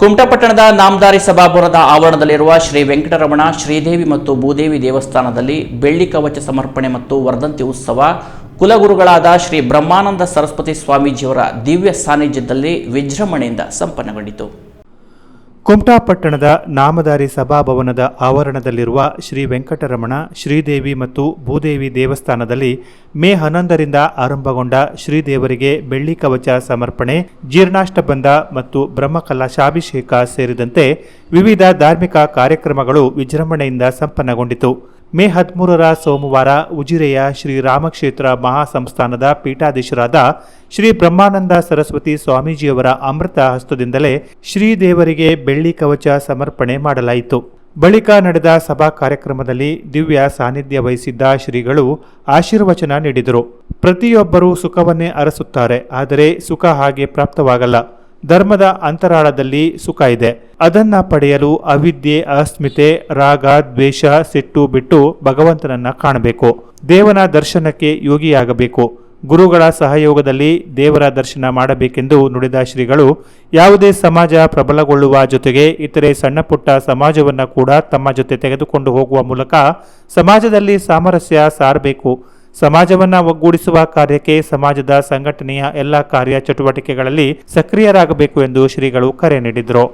ಕುಮಟಪಟ್ಟಣದ ನಾಮದಾರಿ ಸಭಾಭವನದ ಆವರಣದಲ್ಲಿರುವ ಶ್ರೀ ವೆಂಕಟರಮಣ, ಶ್ರೀದೇವಿ ಮತ್ತು ಭೂದೇವಿ ದೇವಸ್ಥಾನದಲ್ಲಿ ಬೆಳ್ಳಿ ಕವಚ ಸಮರ್ಪಣೆ ಮತ್ತು ವರ್ಧಂತಿ ಉತ್ಸವ, ಕುಲಗುರುಗಳಾದ ಶ್ರೀ ಬ್ರಹ್ಮಾನಂದ ಸರಸ್ವತಿ ಸ್ವಾಮೀಜಿಯವರ ದಿವ್ಯ ಸಾನ್ನಿಧ್ಯದಲ್ಲಿ ವಿಜೃಂಭಣೆಯಿಂದ ಸಂಪನ್ನಗೊಂಡಿತು. ಕುಮಟಾ ನಾಮಧಾರಿ ಸಭಾಭವನದ ಆವರಣದಲ್ಲಿರುವ ಶ್ರೀ ವೆಂಕಟರಮಣ, ಶ್ರೀದೇವಿ ಮತ್ತು ಭೂದೇವಿ ದೇವಸ್ಥಾನದಲ್ಲಿ ಮೇ ಹನ್ನೊಂದರಿಂದ ಆರಂಭಗೊಂಡ ಶ್ರೀದೇವರಿಗೆ ಬೆಳ್ಳಿ ಕವಚ ಸಮರ್ಪಣೆ ಜೀರ್ಣಾಷ್ಟಬಂಧ ಮತ್ತು ಬ್ರಹ್ಮಕಲಶಾಭಿಷೇಕ ಸೇರಿದಂತೆ ವಿವಿಧ ಧಾರ್ಮಿಕ ಕಾರ್ಯಕ್ರಮಗಳು ವಿಜೃಂಭಣೆಯಿಂದ ಸಂಪನ್ನಗೊಂಡಿತು. ಮೇ ಹದಿಮೂರರ ಸೋಮವಾರ ಉಜಿರೆಯ ಶ್ರೀ ರಾಮಕ್ಷೇತ್ರ ಮಹಾಸಂಸ್ಥಾನದ ಪೀಠಾಧೀಶರಾದ ಶ್ರೀ ಬ್ರಹ್ಮಾನಂದ ಸರಸ್ವತಿ ಸ್ವಾಮೀಜಿಯವರ ಅಮೃತ ಹಸ್ತದಿಂದಲೇ ಶ್ರೀದೇವರಿಗೆ ಬೆಳ್ಳಿ ಕವಚ ಸಮರ್ಪಣೆ ಮಾಡಲಾಯಿತು. ಬಳಿಕ ನಡೆದ ಸಭಾ ಕಾರ್ಯಕ್ರಮದಲ್ಲಿ ದಿವ್ಯ ಸಾನ್ನಿಧ್ಯ ವಹಿಸಿದ್ದ ಶ್ರೀಗಳು ಆಶೀರ್ವಚನ ನೀಡಿದರು. ಪ್ರತಿಯೊಬ್ಬರೂ ಸುಖವನ್ನೇ ಅರಸುತ್ತಾರೆ, ಆದರೆ ಸುಖ ಹಾಗೆ ಪ್ರಾಪ್ತವಾಗಲ್ಲ. ಧರ್ಮದ ಅಂತರಾಳದಲ್ಲಿ ಸುಖ ಇದೆ. ಅದನ್ನ ಪಡೆಯಲು ಅವಿದ್ಯೆ, ಅಸ್ಮಿತೆ, ರಾಗ, ದ್ವೇಷ, ಸಿಟ್ಟು, ಬಿಟ್ಟು ಭಗವಂತನನ್ನ ಕಾಣಬೇಕು. ದೇವನ ದರ್ಶನಕ್ಕೆ ಯೋಗಿಯಾಗಬೇಕು. ಗುರುಗಳ ಸಹಯೋಗದಲ್ಲಿ ದೇವರ ದರ್ಶನ ಮಾಡಬೇಕೆಂದು ನುಡಿದ ಶ್ರೀಗಳು, ಯಾವುದೇ ಸಮಾಜ ಪ್ರಬಲಗೊಳ್ಳುವ ಜೊತೆಗೆ ಇತರೆ ಸಣ್ಣ ಪುಟ್ಟ ಸಮಾಜವನ್ನ ಕೂಡ ತಮ್ಮ ಜೊತೆ ತೆಗೆದುಕೊಂಡು ಹೋಗುವ ಮೂಲಕ ಸಮಾಜದಲ್ಲಿ ಸಾಮರಸ್ಯ ಸಾರಬೇಕು. ಸಮಾಜವನ್ನ ಒಗ್ಗೂಡಿಸುವ ಕಾರ್ಯಕ್ಕೆ ಸಮಾಜದ ಸಂಘಟನೆಯ ಎಲ್ಲ ಕಾರ್ಯ ಚಟುವಟಿಕೆಗಳಲ್ಲಿ ಸಕ್ರಿಯರಾಗಬೇಕು ಎಂದು ಶ್ರೀಗಳು ಕರೆ ನೀಡಿದರು.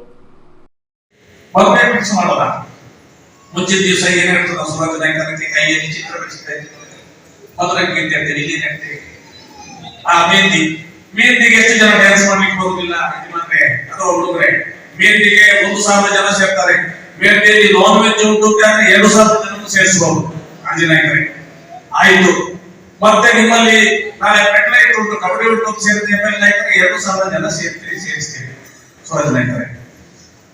ಜನ ಡ್ಯಾನ್ಸ್ ಮಾಡ್ಲಿಕ್ಕೆ ಹುಡುಗರೆ ಒಂದು ಸಾವಿರ ಜನ ಸೇರ್ತಾರೆ. ನಾನ್ ವೆಜ್ ಉಂಟು ಅಂದ್ರೆ ಎರಡು ಸಾವಿರ ಸೇರಿಸಬಹುದು ಆಯ್ತು. ಮತ್ತೆ ನಿಮ್ಮಲ್ಲಿ ನಾಳೆ ಪೆಟ್ಲೈಟ್ ಉಂಟು, ಕಬಡ್ಡಿ ಉಂಟು ಅಂತ ಸೇರಿದ್ರೆ ನಾಯಕರು ಎರಡು ಸಾವಿರ ಜನ ಸೇರ್ತೀರಿ ಸೇರಿಸ್ತೀವಿ ಸ್ವರಾಜ್ ನಾಯಕರೇ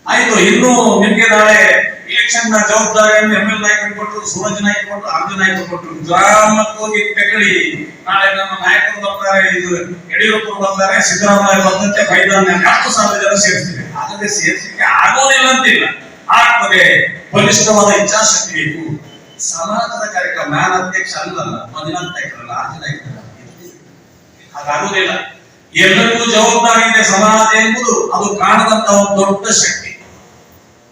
ಆಯ್ತು, ಇನ್ನು ನಿಮ್ಗೆ ನಾಳೆ ಇಲೆಕ್ಷನ್ನ ಜವಾಬ್ದಾರಿಯನ್ನು ಎಂ ಎಲ್ ನಾಯಕರು ಕೊಟ್ಟರು ಸೂರಜ್ ನಾಯ್ಕ ಕೊಟ್ಟರು ಅರ್ಜುನ್ ನಾಯ್ಕ ಕೊಟ್ಟರು ಗ್ರಾಮಕ್ಕೆ ಹೋಗಿ ತೆಗಳಿ ನಾಳೆ ನಮ್ಮ ನಾಯಕರು ಬರ್ತಾರೆ ಇದು ಯಡಿಯೂರಪ್ಪ ಬರ್ತಾರೆ ಸಿದ್ದರಾಮಯ್ಯ ಬಂದಂತೆ ಮೈದಾನ ಹತ್ತು ಸಾವಿರ ಜನ ಸೇರಿಸ್ತೀವಿ ಆದರೆ ಸೇರಿಸಲಿಕ್ಕೆ ಆಗೋದಿಲ್ಲ ಅಂತಿಲ್ಲ. ಆಗ್ತದೆ, ಬಲಿಷ್ಠವಾದ ಇಚ್ಛಾಶಕ್ತಿ ಬೇಕು. ಸಮಾಜದ ಕಾರ್ಯಕ್ರಮ ನಾನು ಅಧ್ಯಕ್ಷ ಅಲ್ಲಲ್ಲ ಮಂಜುನಾಥ್ ಅರ್ಜುನ್ ಇದ್ರಲ್ಲ. ಹಾಗಾಗುವುದಿಲ್ಲ ಎಲ್ಲರಿಗೂ ಜವಾಬ್ದಾರಿ ಇದೆ ಸಮಾಜ ಎಂಬುದು. ಅದು ಕಾಣದಂತ ಒಂದು ದೊಡ್ಡ ಶಕ್ತಿ.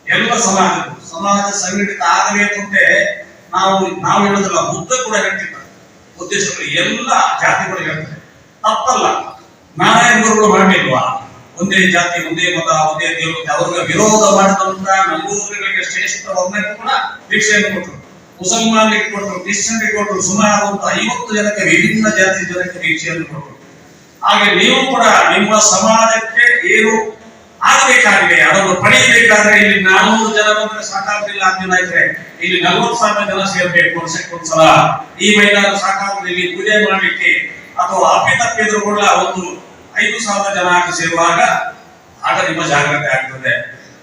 ಎಲ್ಲ ಸಮಾಜ ಸಮಾಜ ಸಂಘಟಿತ ಆಗಬೇಕು ಅಂತ ನಾವು ನಾವು ಹೇಳೋದಿಲ್ಲ, ಬುದ್ಧ ಕೂಡ ಹೇಳ್ತಿಲ್ಲ. ಉದ್ದೇಶಗಳು ಎಲ್ಲ ಜಾತಿಗಳು ಹೇಳ್ತಾರೆ. ತಪ್ಪಲ್ಲ. ನಾರಾಯಣ ಗುರುಗಳು ಮಾಡಲಿಲ್ವಾ? ಒಂದೇ ಜಾತಿ, ಒಂದೇ ಮತ, ಒಂದೇ ದೇವರು ಅವ್ರಿಗೆ ವಿರೋಧ ಮಾಡಿದಂತ ನಂಬೂರಿಗಳಿಗೆ ಶ್ರೇಷ್ಠ ಒಮ್ಮೆ ಕೂಡ ದೀಕ್ಷೆಯನ್ನು ಕೊಟ್ಟರು. ಮುಸಲ್ಮಾನರಿಗೆ ಕೊಟ್ಟರು ಕ್ರಿಶ್ಚಿಯನ್ರಿಗೆ ಕೊಟ್ಟರು ಸುಮಾರು ಒಂದು ಐವತ್ತು ಜನಕ್ಕೆ ವಿಭಿನ್ನ ಜಾತಿ ಜನಕ್ಕೆ ದೀಕ್ಷೆಯನ್ನು ಕೊಟ್ಟರು. ಹಾಗೆ ನೀವು ಕೂಡ ನಿಮ್ಮ ಸಮಾಜಕ್ಕೆ ಏನು ಆಗಬೇಕಾಗಿದೆ, ಅದನ್ನು ಪಡೆಯಬೇಕಾದ್ರೆ ಇಲ್ಲಿ ನಾನೂರು ಜನ ಬಂದ್ರೆ ಸಾಕಾಗುದಿಲ್ಲ ಅಂತ ಇದ್ರೆ ಇಲ್ಲಿ ನಲವತ್ತು ಸಾವಿರ ಜನ ಸೇರ್ಬೇಕು ವರ್ಷಕ್ಕೊಂದ್ಸಲ ಈ ಮೈದಾನ ಸಾಕಾಗುದಿಲ್ಲ, ಇಲ್ಲಿ ಪೂಜೆ ಮಾಡಲಿಕ್ಕೆ ಅಥವಾ ಅಪ್ಪಿತಪ್ಪಿದ್ರು ಕೂಡ ಒಂದು ಐದು ಸಾವಿರ ಜನ ಸೇರುವಾಗ ಆಗ ನಿಮ್ಮ ಜಾಗ್ರತೆ ಆಗ್ತದೆ.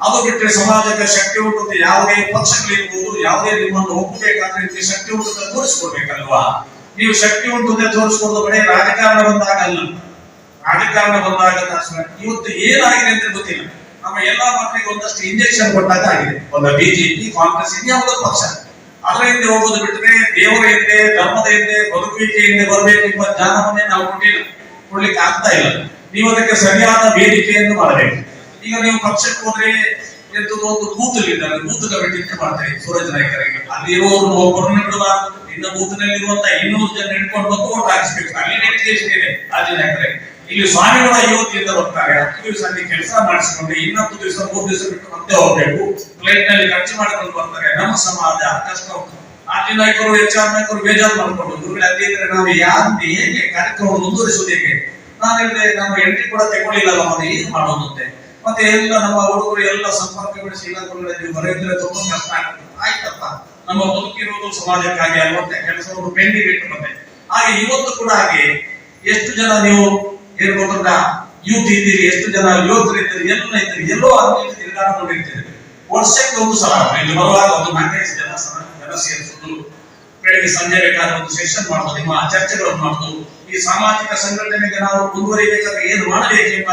ಅದು ಬಿಟ್ಟರೆ ಸಮಾಜಕ್ಕೆ ಶಕ್ತಿ ಅಂತ ಯಾವುದೇ ಪಕ್ಷಗಳಿರ್ಬೋದು, ಯಾವುದೇ ನಿಮ್ಮನ್ನು ಒಪ್ಪಬೇಕಾದ್ರೆ ನಿಮಗೆ ಶಕ್ತಿ ಅಂತ ತೋರಿಸ್ಕೊಡ್ಬೇಕಲ್ವಾ? ನೀವು ಶಕ್ತಿ ಉಂಟು ಅಂತ ತೋರಿಸ್ಕೊಡೋದು ಬರೀ ರಾಜಕಾರಣ ಬಂದಾಗಲ್ಲ. ರಾಜಕಾರಣ ಬಂದಾಗ ಇವತ್ತು ಏನಾಗಿದೆ ಅಂತ ಗೊತ್ತಿಲ್ಲ. ನಮ್ಮ ಎಲ್ಲಾ ಮಕ್ಕಳಿಗೆ ಒಂದಷ್ಟು ಇಂಜೆಕ್ಷನ್ ಕೊಟ್ಟಾಗ ಆಗಿದೆ. ಒಂದು ಬಿಜೆಪಿ ಕಾಂಗ್ರೆಸ್ ಇನ್ಯಾವುದೋ ಪಕ್ಷ. ಅದರ ಹಿಂದೆ ಹೋಗೋದು ಬಿಟ್ಟರೆ ದೇವರ ಹಿಂದೆ, ಧರ್ಮದ ಹಿಂದೆ, ಬದುಕುವಿಕೆ ಹಿಂದೆ ಬರಬೇಕು ಎಂಬ ಜ್ಞಾನವನ್ನೇ ನಾವು ಕೊಟ್ಟಿಲ್ಲ. ಕೊಡ್ಲಿಕ್ಕೆ ಆಗ್ತಾ ಇಲ್ಲ. ನೀವು ಅದಕ್ಕೆ ಸರಿಯಾದ ವೇದಿಕೆಯನ್ನು ಮಾಡಬೇಕು. ಈಗ ನೀವು ಪಕ್ಷಕ್ಕೆ ಹೋದ್ರೆ ಒಂದು ಬೂತ್ ಇದ್ದಾರೆ. ಬೂತ್ ಕಮಿಟಿ ಅಂತ ಮಾಡ್ತಾರೆ ಸೂರಜ್ ನಾಯ್ಕರಿಗೆ. ಅಲ್ಲಿ ಇರುವವರು ಒಬ್ಬರನ್ನು ನಿಮ್ಮ ಇನ್ನು ಬೂತ್ನಲ್ಲಿ ಇರುವಂತ ಇನ್ನೂರು ಜನ ಇಟ್ಕೊಂಡು ಬಂದು ಓಟ್ ಹಾಕಿಸ್ಬೇಕು. ಅಲ್ಲಿ ಡೆಡಿಕೇಶನ್ ಇದೆ ರಾಜ ನಾಯ್ಕರೇ. ಇಲ್ಲಿ ಸ್ವಾಮಿಗಳ ಯುವತಿಯಿಂದ ಬರ್ತಾರೆ. ಹತ್ತು ದಿವಸ ಅಲ್ಲಿ ಕೆಲಸ ಮಾಡಿಸಿಕೊಂಡು ಇನ್ನೊಂದು ದಿವಸ, ಮೂರು ದಿವಸ ಬಿಟ್ಟು ಮತ್ತೆ ಹೋಗ್ಬೇಕು. ಫ್ಲೈಟ್ನಲ್ಲಿ ಖರ್ಚು ಮಾಡ್ಕೊಂಡು ಬರ್ತಾರೆ. ನಮ್ಮ ಸಮಾಜ ಕಷ್ಟ ಆರ್ಜಿ ನಾಯಕರು, ಎಚ್ ಆರ್ ನಾಯಕರು ಬೇಜಾರು ಮಾಡ್ಕೊಂಡು, ಗುರುಗಳು ಅಲ್ಲಿ ಇದ್ರೆ ನಾವು ಯಾರು ಹೇಗೆ ಕಾರ್ಯಕ್ರಮ ಮುಂದುವರಿಸುವುದು ಹೇಗೆ? ನಾನು ಹೇಳಿದೆ ನಾವು ಎಂಟ್ರಿ ಕೂಡ ತಗೊಳ್ಳಿಲ್ಲ ಮತ್ತೆ ಏನು ಮಾಡೋದು ಅಂತೆ. ಮತ್ತೆ ಎಲ್ಲ ನಮ್ಮ ಹುಡುಗರು ಎಲ್ಲ ಸಂಪರ್ಕ ಬೆಳೆಸಿ ಇಲ್ಲ ನೀವು ಬರೆಯಿದ್ರೆ ತುಂಬಾ ಕಷ್ಟ ಆಗ್ತದೆ. ಆಯ್ತಪ್ಪ. ನಮ್ಮ ಬದುಕಿರುವುದು ಸಮಾಜಕ್ಕಾಗಿ ಅಲ್ವಂತ ಕೆಲಸವನ್ನು ಪೆಂಡಿಂಗ್ ಇಟ್ಟು ಬಂದೆ. ಹಾಗೆ ಇವತ್ತು ಕೂಡ ಹಾಗೆ. ಎಷ್ಟು ಜನ ನೀವು ಗೊತ್ತುಂಟ ಯೂತ್ ಇದ್ದೀರಿ, ಎಷ್ಟು ಜನ ಯುವಕರು ಇದ್ದೀರಿ ಎಲ್ಲ ಇದ್ದೀರಿ, ಎಲ್ಲೋ ಅಲ್ಲಿ ತಿರುಗಾಡಿಕೊಂಡಿರ್ತೀರಿ ವರ್ಷಕ್ಕೆ ಒಂದು ಸಲ ಇಲ್ಲಿ ಬರುವಾಗ ಒಂದು ನಾಲ್ಕೈದು ಜನ ಜನ ಸೇರಿಸುವುದು ಬೆಳಿಗ್ಗೆ ಸಂಜೆ ಬೇಕಾದ ಒಂದು ಸೆಷನ್ ಮಾಡೋದು ನಿಮ್ಮ ಚರ್ಚೆಗಳನ್ನು ಮಾಡೋದು ಈ ಸಾಮಾಜಿಕ ಸಂಘಟನೆಗೆ ನಾವು ಮುಂದುವರಿಬೇಕಾದ್ರೆ ಏನು ಮಾಡಬೇಕೆಂಬ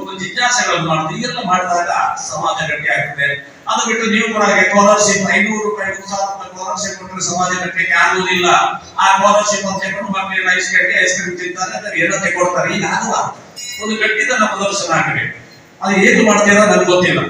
ಒಂದು ಜಿಜ್ಞಾಸೆಗಳನ್ನು ಮಾಡುದು ಇದೆಲ್ಲ ಮಾಡಿದಾಗ ಸಮಾಜ ಗಟ್ಟಿ ಆಗ್ತದೆ. ಅದು ಬಿಟ್ಟು ನೀವು ಕೂಡ ಸ್ಕಾಲರ್ಶಿಪ್ ಐನೂರು ರೂಪಾಯಿ ಸಾವಿರ ಸ್ಕಾಲರ್ಶಿಪ್ ಕೊಟ್ಟರೆ ಸಮಾಜ ಗಟ್ಟಕ್ಕೆ ಆಗುವುದಿಲ್ಲ. ಆ ಸ್ಕಾಲರ್ಶಿಪ್ ಅಂತ ಹೇಳ್ಕೊಂಡು ಮಕ್ಕಳಿಗೆ ಐಸ್ ಕಟ್ಟಿ ಐಸ್ ಕ್ರೀಮ್ ತಿಂತಾರೆ ಅದಕ್ಕೆ ಏನೋ ಕೊಡ್ತಾರೆ ಈಗ ಆಗುವ ಒಂದು ಗಟ್ಟಿತನ ಪ್ರದರ್ಶನ ಆಗಬೇಕು. ಅದು ಏನು ಮಾಡ್ತೀರಾ ನನಗೆ ಗೊತ್ತಿಲ್ಲ.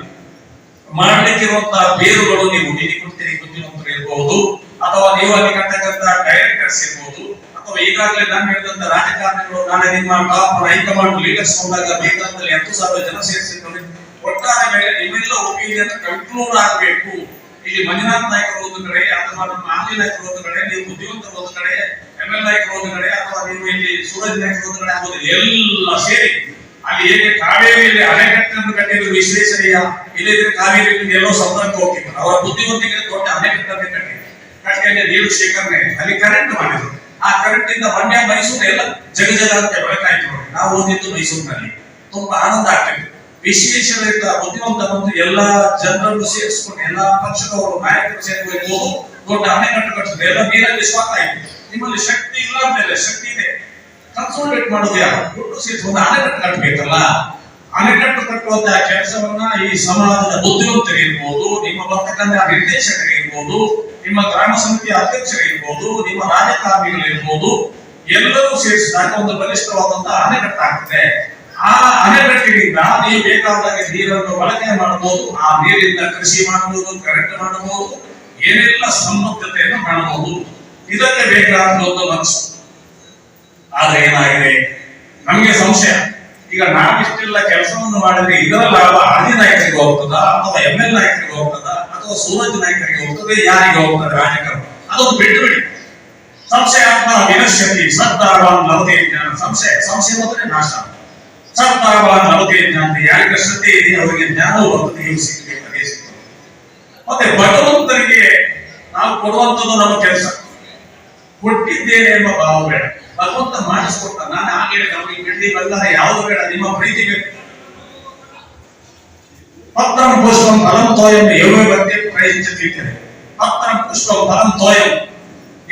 ಮಾಡ್ಲಿಕ್ಕಿರುವಂತಹ ಬೇರುಗಳು ನೀವು ನಿಧಿ ಕೊಡ್ತೀರಿ ಬುದ್ಧಿವಂತರು ಇರಬಹುದು ಅಥವಾ ನೀವು ಅಲ್ಲಿ ಡೈರೆಕ್ಟರ್ ಡೈರೆಕ್ಟರ್ಸ್ ಇರ್ಬೋದು. ಅಥವಾ ಈಗಾಗಲೇ ನಾನು ಹೇಳಿದಂತ ರಾಜಕಾರಣಿಗಳು ನಾಳೆ ನಿಮ್ಮ ಟಾಪ್ ಹೈಕಮಾಂಡ್ ಲೀಡರ್ಸ್ ಹೋದಾಗ ಬೇಕಾದಲ್ಲಿ ಹತ್ತು ಸಾವಿರ ಜನ ಸೇರಿಸಿದ್ದಾರೆ ಒಟ್ಟಾರೆ ಮೇಲೆ ನಿಮ್ಮೆಲ್ಲ ಒಪಿನಿಯನ್ ಕಂಟ್ರೋಲ್ ಆಗಬೇಕು. ಇಲ್ಲಿ ಮಂಜುನಾಥ್ ನಾಯಕರು ಒಂದು ಕಡೆ ಅಥವಾ ನಮ್ಮ ಆಂಜಿ ನಾಯಕರು ಒಂದು ಕಡೆ, ನೀವು ಬುದ್ಧಿವಂತರು ಒಂದು ಕಡೆ ಎಂ ಎಲ್ ನಾಯಕರು ಒಂದು ಕಡೆ, ಅಥವಾ ನೀವು ಇಲ್ಲಿ ಸೂರಜ್ ನಾಯಕರು ಒಂದು ಕಡೆ ಆಗೋದು ಎಲ್ಲ ಸೇರಿ. ಅಲ್ಲಿ ಹೇಗೆ ಕಾವೇರಿಯಲ್ಲಿ ಅಣೆಕಟ್ಟನ್ನು ಕಟ್ಟಿದ್ರು ವಿಶ್ವೇಶ್ವರಯ್ಯ, ಇಲ್ಲದ್ರೆ ಕಾವೇರಿ ಎಲ್ಲೋ ಸಂಪರ್ಕ ಹೋಗ್ತಿದ್ರು. ಅವರ ಬುದ್ಧಿವಂತಿಕೆ ದೊಡ್ಡ ಅಣೆಕಟ್ಟನ್ನು ಕಟ್ಟಿದ್ರು. ಕಟ್ಟಿಗೆ ನೀರು ಶೇಖರಣೆ ಅಲ್ಲಿ ಕರೆಂಟ್ ಮಾಡಿದ್ರು. ಇಂದ ಮಂಡ್ಯ ಮೈಸೂರು ಎಲ್ಲ ಜಗ ಜಗ ಬೆಳಕಾಯ್ತು ನೋಡಿ. ನಾವು ಓದಿದ್ದು ಮೈಸೂರಿನಲ್ಲಿ. ತುಂಬಾ ಆನಂದ ಆಗ್ತಿತ್ತು ವಿಶ್ವೇಶ್ವರಯ್ಯ ಬುದ್ಧಿವಂತ ಬಂದು ಎಲ್ಲ ಜನರನ್ನು ಸೇರಿಸಿಕೊಂಡು, ಎಲ್ಲ ಪಕ್ಷದವರು, ನಾಯಕರು ಸೇರಿಕೊಂಡು ದೊಡ್ಡ ಅಣೆಕಟ್ಟು ಕಟ್ಟಿದ್ರು. ಎಲ್ಲ ನೀರಲ್ಲಿ ಸ್ವಾತ ಆಯ್ತು. ನಿಮ್ಮಲ್ಲಿ ಶಕ್ತಿ ಇಲ್ಲ ಮೇಲೆ ಶಕ್ತಿ ಇದೆ. ಕನ್ಸೋಲ್ಟೇಟ್ ಮಾಡೋದು ಯಾರು? ದುಡ್ಡು ಸೇರಿಸಿ ಒಂದು ಅಣೆಕಟ್ಟು ಕಟ್ಟಬೇಕಲ್ಲ. ಅಣೆಕಟ್ಟು ಕಟ್ಟುವಂತ ಕೆಲಸವನ್ನ ಈ ಸಮಾಜದ ಬುದ್ಧಿವಂತರಿರ್ಬೋದು ನಿಮ್ಮ ಬರ್ತಕ್ಕಂಥ ನಿರ್ದೇಶಕರಿರ್ಬೋದು ನಿಮ್ಮ ಗ್ರಾಮ ಸಮಿತಿ ಅಧ್ಯಕ್ಷರಿರ್ಬೋದು, ನಿಮ್ಮ ರಾಜಕಾರಣಿಗಳಿರ್ಬೋದು, ಎಲ್ಲರೂ ಸೇರಿಸಿದಾಗ ಒಂದು ಬಲಿಷ್ಠವಾದಂತಹ ಅಣೆಕಟ್ಟು ಆಗ್ತದೆ ಆ ಅಣೆಕಟ್ಟಿನಿಂದ ನೀವು ಬೇಕಾದಾಗ ನೀರನ್ನು ಬಳಕೆ ಮಾಡಬಹುದು. ಆ ನೀರಿಂದ ಕೃಷಿ ಮಾಡಬಹುದು, ಕರೆಂಟ್ ಮಾಡಬಹುದು, ಏನೆಲ್ಲ ಸಮೃದ್ಧತೆಯನ್ನು ಮಾಡಬಹುದು ಇದಕ್ಕೆ ಬೇಕಾದ ಒಂದು ಮನಸ್ಸು. ಆದ್ರೆ ಏನಾಗಿದೆ? ನಮ್ಗೆ ಸಂಶಯ. ಈಗ ನಾವಿಷ್ಟೆಲ್ಲ ಕೆಲಸವನ್ನು ಮಾಡಿದ್ರೆ ಇದರ ಲಾಭ ಆದಿ ಹೋಗ್ತದ ಅಥವಾ ಎಂ ಎಲ್ ನಾಯಕರಿಗೆ ಹೋಗ್ತದ? ಅಥವಾ ಸೂರಜ್ ನಾಯಕರಿಗೆ ಹೋಗ್ತದೆ ಯಾರಿಗೆ ಹೋಗ್ತಾರೆ ರಾಜಕಾರಣ ಅದೊಂದು ಬಿಟ್ಟು ಬಿಡಿ. ಸಂಶಯಾತ್ಮ ವಿನಶ್ಯತಿ ಸದ್ದಾರವಾನ್ ಲಭತೆ ಜ್ಞಾನ. ಸಂಶಯ ಸಂಶಯ ಮಾತ್ರ ನಾಶ ಸದ್ದಾರವಾನ್ ಲಭತೆ ಜ್ಞಾನ ಯಾರಿಗೆ ಶ್ರದ್ಧೆ ಇದೆ ಅವರಿಗೆ ಜ್ಞಾನವು ಬರ್ತದೆ ಅದೇ ಸಿಗ್ತದೆ ಮತ್ತೆ ಭಗವಂತರಿಗೆ ನಾವು ಕೊಡುವಂಥದ್ದು ನಮ್ಮ ಕೆಲಸ. ಕೊಟ್ಟಿದ್ದೇನೆ ಎಂಬ ಭಾವ ಬೇಡ. ಭಗವಂತ ಮಾಡಿಸ್ಕೊಟ್ಟ ನಾನು ಹಾಗೆ ನಮಗೆ ಬೆಳ್ಳಿ ಬಂಗಾರ ಯಾವುದು ಬೇಡ, ನಿಮ್ಮ ಪ್ರೀತಿ ಬೇಕು. ಪತ್ರಂ ಪುಷ್ಪಂ ಫಲಂ ತೋಯಂ ಏವೇ ಬಗ್ಗೆ ಪ್ರಯತ್ನಿಸುತ್ತಿದ್ದೇನೆ. ಪತ್ರಂ ಪುಷ್ಪಂ ಫಲಂ ತೋಯಂ.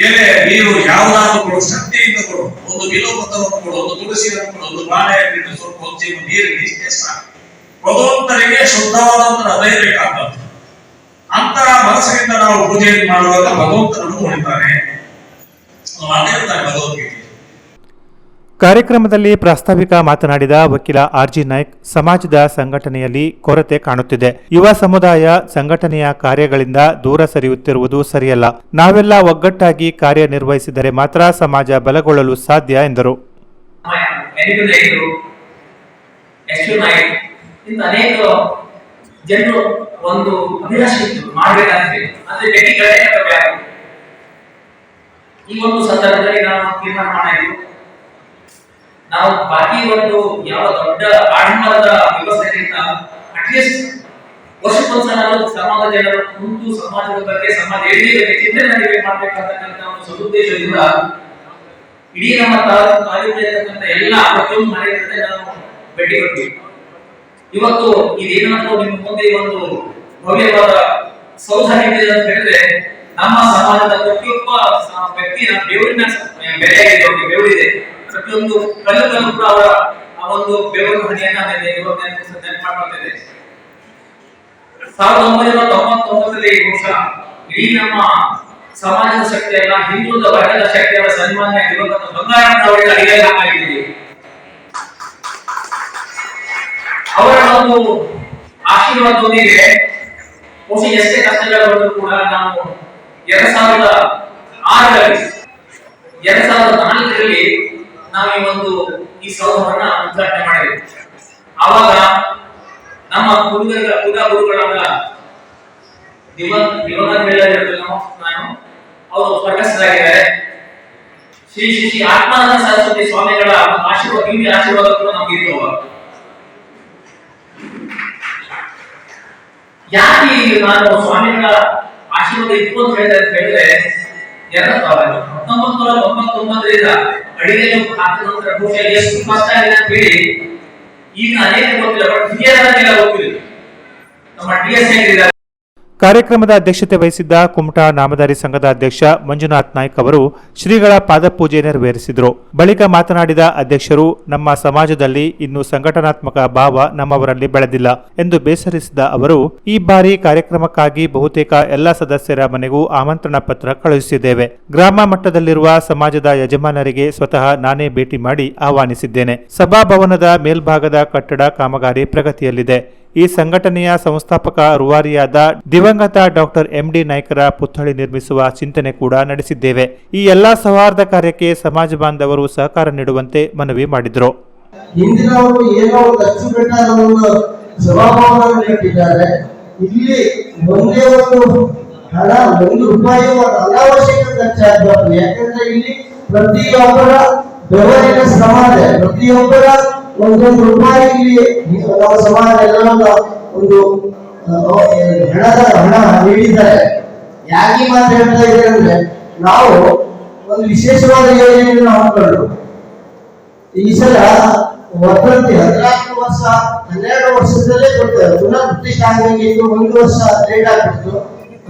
ಎಲೆ ನೀರು ಯಾವುದಾದ್ರೂ ಕೊಡು ಶಕ್ತಿಯಿಂದ ಕೊಡು. ಒಂದು ಬಿಲೋಪತ್ರವನ್ನು ಕೊಡು, ಒಂದು ತುಳಸಿಯನ್ನು ಕೊಡು, ಒಂದು ಬಾಳೆಯನ್ನು ಸ್ವಲ್ಪ ಒಂದು ನೀರಿಗೆ ಇಷ್ಟೇ ಸಾಕು. ಭಗವಂತನಿಗೆ ಶುದ್ಧವಾದಂತ ಹೃದಯ ಬೇಕಾಗ್ತದೆ. ಅಂತಹ ಮನಸ್ಸಿನಿಂದ ನಾವು ಪೂಜೆಯನ್ನು ಮಾಡುವಾಗ ಭಗವಂತನನ್ನು ಉಳಿತಾನೆ ಮಾಡಿರ್ತಾರೆ ಭಗವದ್ಗೀತೆ. ಕಾರ್ಯಕ್ರಮದಲ್ಲಿ ಪ್ರಾಸ್ತಾವಿಕ ಮಾತನಾಡಿದ ವಕೀಲ ಆರ್ಜಿ ನಾಯ್ಕ್, ಸಮಾಜದ ಸಂಘಟನೆಯಲ್ಲಿ ಕೊರತೆ ಕಾಣುತ್ತಿದೆ. ಯುವ ಸಮುದಾಯ ಸಂಘಟನೆಯ ಕಾರ್ಯಗಳಿಂದ ದೂರ ಸರಿಯುತ್ತಿರುವುದು ಸರಿಯಲ್ಲ. ನಾವೆಲ್ಲ ಒಗ್ಗಟ್ಟಾಗಿ ಕಾರ್ಯನಿರ್ವಹಿಸಿದರೆ ಮಾತ್ರ ಸಮಾಜ ಬಲಗೊಳ್ಳಲು ಸಾಧ್ಯ, ಎಂದರು. ಈ ಒಂದು ಸಂದರ್ಭದಲ್ಲಿ ನಾವು ತೀರ್ಮಾನ ಮಾಡಿದ್ವಿ ನಾವು ಬಾಕಿ ಒಂದು ಯಾವ ದೊಡ್ಡ ಆಡಂಬರದ ವ್ಯವಸ್ಥೆಗಿಂತ ಅಟ್ಲೀಸ್ಟ್ ವರ್ಷಕ್ಕೊಂದ್ಸಲ ಸಮಾಜ ಜನರ ಕುಂತು ಸಮಾಜದ ಬಗ್ಗೆ, ಸಮಾಜ ಬಗ್ಗೆ ಚಿಂತನೆ ನಡಿಗೆ ಮಾಡ್ಬೇಕಂತಕ್ಕಂಥ ಒಂದು ಸದುದ್ದೇಶದಿಂದ ಇಡೀ ನಮ್ಮ ತಾಲೂಕು ತಾಲೂಕಿನಲ್ಲಿರ್ತಕ್ಕಂಥ ಎಲ್ಲ ಪ್ರತಿಯೊಂದು ಮನೆಗಳಿಗೆ ನಾವು ಭೇಟಿ ಕೊಡ್ತೀವಿ ಇವತ್ತು ಇದೇನಾದ್ರೂ ನಿಮ್ಮ ಮುಂದೆ ಒಂದು ಭವ್ಯವಾದ ಸೌಧ ಇದೆ ಅಂತ ಹೇಳಿದ್ರೆ, ನಮ್ಮ ಸಮಾಜದ ಪ್ರತಿಯೊಬ್ಬ ವ್ಯಕ್ತಿಯ ಬೆವರಿನ ಬೆಲೆಯಾಗಿದೆ ಬೆವರಿದೆ. ಪ್ರತಿಯೊಂದು ಕಲ್ಲುಗಳನ್ನು ಕಲ್ಲು ಕೂಡ ಅವರ ಆ ಒಂದು ಬೆವರು ಹನಿಯನ್ನ ಇವತ್ತು ನೆನಪು ಮಾಡ್ಕೊಳ್ತಿದೆ ಸಾವಿರದ ಒಂಬೈನೂರ ತೊಂಬತ್ತೊಂಬತ್ತರಲ್ಲಿ ಬಹುಶಃ ಇಡೀ ನಮ್ಮ ಸಮಾಜದ ಶಕ್ತಿ ಅಲ್ಲ, ಹಿಂದುಳಿದ ವರ್ಗದ ಶಕ್ತಿಯ ಸನ್ಮಾನ್ಯ ಇವತ್ತು ಬಂಗಾರಪ್ಪ ಅವರಿಗೆ ಅಡಿಗೆ ಹಾಕಿದ್ದೀವಿ ಅವರ ಒಂದು ಆಶೀರ್ವಾದದೊಂದಿಗೆ ಬಹುಶಃ ಎಷ್ಟೇ ಕಷ್ಟಗಳು ಬಂದರೂ ಕೂಡ ನಾವು ಎರಡ್ ಸಾವಿರದ ಆರರಲ್ಲಿ, ಎರಡ್ ಸಾವಿರದ ನಾಲ್ಕರಲ್ಲಿ ನಾವು ಈ ಒಂದು ಈ ಸೌಧವನ್ನ ಉದ್ಘಾಟನೆ ಮಾಡಿದ್ವಿ. ಅವಾಗ ನಮ್ಮ ಗುರುಗಳ ಕುಲ ಗುರುಗಳಾದ ದಿವನ್ ದಿವಂಗತ ನಾನು, ಅವರು ಸ್ವರ್ಗಸ್ಥರಾಗಿದ್ದಾರೆ ಶ್ರೀ ಶ್ರೀ ಶ್ರೀ ಆತ್ಮಾನಂದ ಸರಸ್ವತಿ ಸ್ವಾಮಿಗಳ ಆಶೀರ್ವಾದ ದಿವ್ಯ ಆಶೀರ್ವಾದ ಕೂಡ ನಮ್ಗೆ ಇತ್ತು ಯಾಕೆ ನಾನು ಸ್ವಾಮಿಗಳ ಆಶೀರ್ವಾದ ಇತ್ತು ಅಂತ ಹೇಳಿದೆ ಅಂತ ಹೇಳಿದ್ರೆ ಹತ್ತೊಂಬತ್ತು ನೂರ ತೊಂಬತ್ತೊಂಬತ್ತರಿಂದ ಅಡಿಗೆ ಹಾಕಿದ ನಂತರ ಬಹುಶಃ ಎಷ್ಟು ಕಷ್ಟ ಆಗಿದೆ ಅಂತ ಹೇಳಿ ಈಗ ಅನೇಕ ಗೊತ್ತಿಲ್ಲ ಬಟ್ ಹಿರಿಯರಾಗೆಲ್ಲ ಗೊತ್ತಿಲ್ಲ ನಮ್ಮ ಡಿ ಎಸ್ ಕಾರ್ಯಕ್ರಮದ ಅಧ್ಯಕ್ಷತೆ ವಹಿಸಿದ್ದ ಕುಮಟಾ ನಾಮಧಾರಿ ಸಂಘದ ಅಧ್ಯಕ್ಷ ಮಂಜುನಾಥ್ ನಾಯ್ಕ ಅವರು ಶ್ರೀಗಳ ಪಾದಪೂಜೆ ನೆರವೇರಿಸಿದರು. ಬಳಿಕ ಮಾತನಾಡಿದ ಅಧ್ಯಕ್ಷರು, ನಮ್ಮ ಸಮಾಜದಲ್ಲಿ ಇನ್ನು ಸಂಘಟನಾತ್ಮಕ ಭಾವ ನಮ್ಮವರಲ್ಲಿ ಬೆಳೆದಿಲ್ಲ ಎಂದು ಬೇಸರಿಸಿದ ಅವರು, ಈ ಬಾರಿ ಕಾರ್ಯಕ್ರಮಕ್ಕಾಗಿ ಬಹುತೇಕ ಎಲ್ಲ ಸದಸ್ಯರ ಮನೆಗೂ ಆಮಂತ್ರಣ ಪತ್ರ ಕಳುಹಿಸಿದ್ದೇವೆ. ಗ್ರಾಮ ಮಟ್ಟದಲ್ಲಿರುವ ಸಮಾಜದ ಯಜಮಾನರಿಗೆ ಸ್ವತಃ ನಾನೇ ಭೇಟಿ ಮಾಡಿ ಆಹ್ವಾನಿಸಿದ್ದೇನೆ. ಸಭಾಭವನದ ಮೇಲ್ಭಾಗದ ಕಟ್ಟಡ ಕಾಮಗಾರಿ ಪ್ರಗತಿಯಲ್ಲಿದೆ. ಈ ಸಂಘಟನೆಯ ಸಂಸ್ಥಾಪಕ ರುವಾರಿಯಾದ ದಿವಂಗತ ಡಾಕ್ಟರ್ ಎಂಡಿ ನಾಯ್ಕರ ಪುತ್ಥಳಿ ನಿರ್ಮಿಸುವ ಚಿಂತನೆ ಕೂಡ ನಡೆಸಿದ್ದೇವೆ. ಈ ಎಲ್ಲಾ ಸೌಹಾರ್ದ ಕಾರ್ಯಕ್ಕೆ ಸಮಾಜ ಬಾಂಧವರು ಸಹಕಾರ ನೀಡುವಂತೆ ಮನವಿ ಮಾಡಿದರು. ಇಲ್ಲಿ ಒಂದು ಹಣ, ಒಂದು ರೂಪಾಯಿ ಅನಾವಶ್ಯಕ ಖರ್ಚಾಗಬಾರ್ದು ಯಾಕಂದ್ರೆ ಇಲ್ಲಿ ಪ್ರತಿಯೊಬ್ಬರ ಬೆವರಿನ ಸಮಾಜ ಪ್ರತಿಯೊಬ್ಬರ ಒಂದೊಂದು ರೂಪಾಯಿ ಸಮಾಜ ಎಲ್ಲ ಒಂದು ಹಣದ ಹಣ ನೀಡಿದ್ದಾರೆ. ಯಾಕೆ ಮಾತ್ರ ಮಾತು ಹೇಳ್ತಾ ಇದ್ದಾರೆ ಅಂದ್ರೆ ನಾವು ಒಂದು ವಿಶೇಷವಾದ ಯೋಜನೆಯನ್ನು ಹಾಕೊಂಡು ಈ ಸಲ ವರ್ಧಂತಿ ಹದಿನಾಲ್ಕು ವರ್ಷ, ಹನ್ನೆರಡು ವರ್ಷದಲ್ಲೇ ಕೊಡ್ತೇವೆ ಪುನಃ ಪ್ರತಿಷ್ಠೆ ಇದು ಒಂದು ವರ್ಷ ಲೇಟ್ ಆಗ್ಬಿಡ್ತು.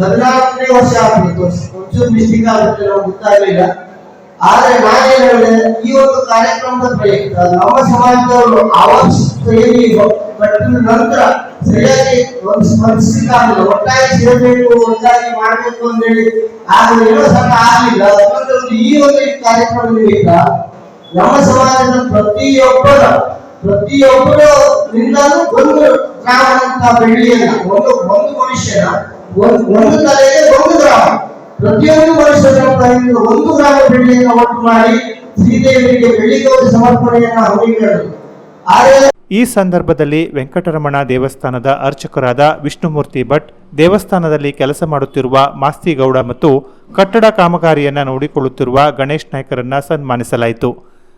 ಹದಿನಾಲ್ಕನೇ ವರ್ಷ ಆಗ್ಬಿಡ್ತು. ಒಂಚೂರು ಮಿಸ್ಟಿಂಗ್ ಆಗುತ್ತೆ ನಮ್ಗೆ ಗೊತ್ತಾಗ್ಲಿಲ್ಲ. ಆದ್ರೆ ನಾನೇನ್ ಹೇಳಿದೆ ಈ ಒಂದು ಕಾರ್ಯಕ್ರಮದ ಪ್ರಯುಕ್ತ ನಮ್ಮ ಸಮಾಜದವರು ಆವರಿಸಿದ ನಂತರ ಸರಿಯಾಗಿ ಒಂದು ಸ್ಪರ್ಶಿಕಾಗಲ್ಲ ಒಟ್ಟಾಗಿ ಸೇರ್ಬೇಕು ಒಟ್ಟಾಗಿ ಮಾಡಬೇಕು ಅಂತ ಹೇಳಿ ಆದ್ರೆ ಏನೋ ಸಣ್ಣ ಆಗ್ಲಿಲ್ಲ. ಅದೊಂದು ಈ ಒಂದು ಕಾರ್ಯಕ್ರಮ ನಿಮಿತ್ತ ನಮ್ಮ ಸಮಾಜದ ಪ್ರತಿಯೊಬ್ಬರ, ಪ್ರತಿಯೊಬ್ಬರು ನಿನ್ನೂ ಒಂದು ಗ್ರಾಮ ಬೆಳ್ಳಿಯನ್ನ, ಒಂದು ಒಂದು ಮನುಷ್ಯನ, ಒಂದು ಒಂದು ತಲೆಗೆ ಒಂದು ಗ್ರಾಮ. ಪ್ರತಿಯೊಂದು ವರ್ಷದ ಕೈಯಿಂದ ಒಂದು ಸಾವಿರ ಬೆಳ್ಳಿಯನ್ನ ಒಟ್ಟು ಮಾಡಿ ಶ್ರೀದೇವಿಗೆ ಬೆಳ್ಳಿ ಗೌರಿ ಸಮರ್ಪಣೆಯನ್ನ ಹಮ್ಮಿಕೊಳ್ಳಲು ಆದರೆ ಈ ಸಂದರ್ಭದಲ್ಲಿ ವೆಂಕಟರಮಣ ದೇವಸ್ಥಾನದ ಅರ್ಚಕರಾದ ವಿಷ್ಣುಮೂರ್ತಿ ಭಟ್ ದೇವಸ್ಥಾನದಲ್ಲಿ ಕೆಲಸ ಮಾಡುತ್ತಿರುವ ಮಾಸ್ತಿಗೌಡ ಮತ್ತು ಕಟ್ಟಡ ಕಾಮಗಾರಿಯನ್ನು ನೋಡಿಕೊಳ್ಳುತ್ತಿರುವ ಗಣೇಶ್ ನಾಯ್ಕರನ್ನ ಸನ್ಮಾನಿಸಲಾಯಿತು.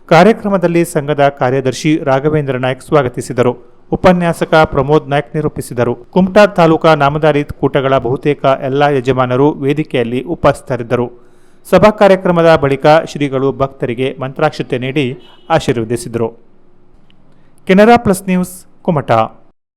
ಕಾರ್ಯಕ್ರಮದಲ್ಲಿ ಸಂಘದ ಕಾರ್ಯದರ್ಶಿ ರಾಘವೇಂದ್ರ ನಾಯ್ಕ್ ಸ್ವಾಗತಿಸಿದರು. ಉಪನ್ಯಾಸಕ ಪ್ರಮೋದ್ ನಾಯ್ಕ್ ನಿರೂಪಿಸಿದರು. ಕುಮಟಾ ತಾಲೂಕಾ ನಾಮದಾರಿ ಕೂಟಗಳ ಬಹುತೇಕ ಎಲ್ಲ ಯಜಮಾನರು ವೇದಿಕೆಯಲ್ಲಿ ಉಪಸ್ಥಿತರಿದ್ದರು. ಸಭಾ ಕಾರ್ಯಕ್ರಮದ ಬಳಿಕ ಶ್ರೀಗಳು ಭಕ್ತರಿಗೆ ಮಂತ್ರಾಕ್ಷತೆ ನೀಡಿ ಆಶೀರ್ವದಿಸಿದರು. Canara plus news, Kumta.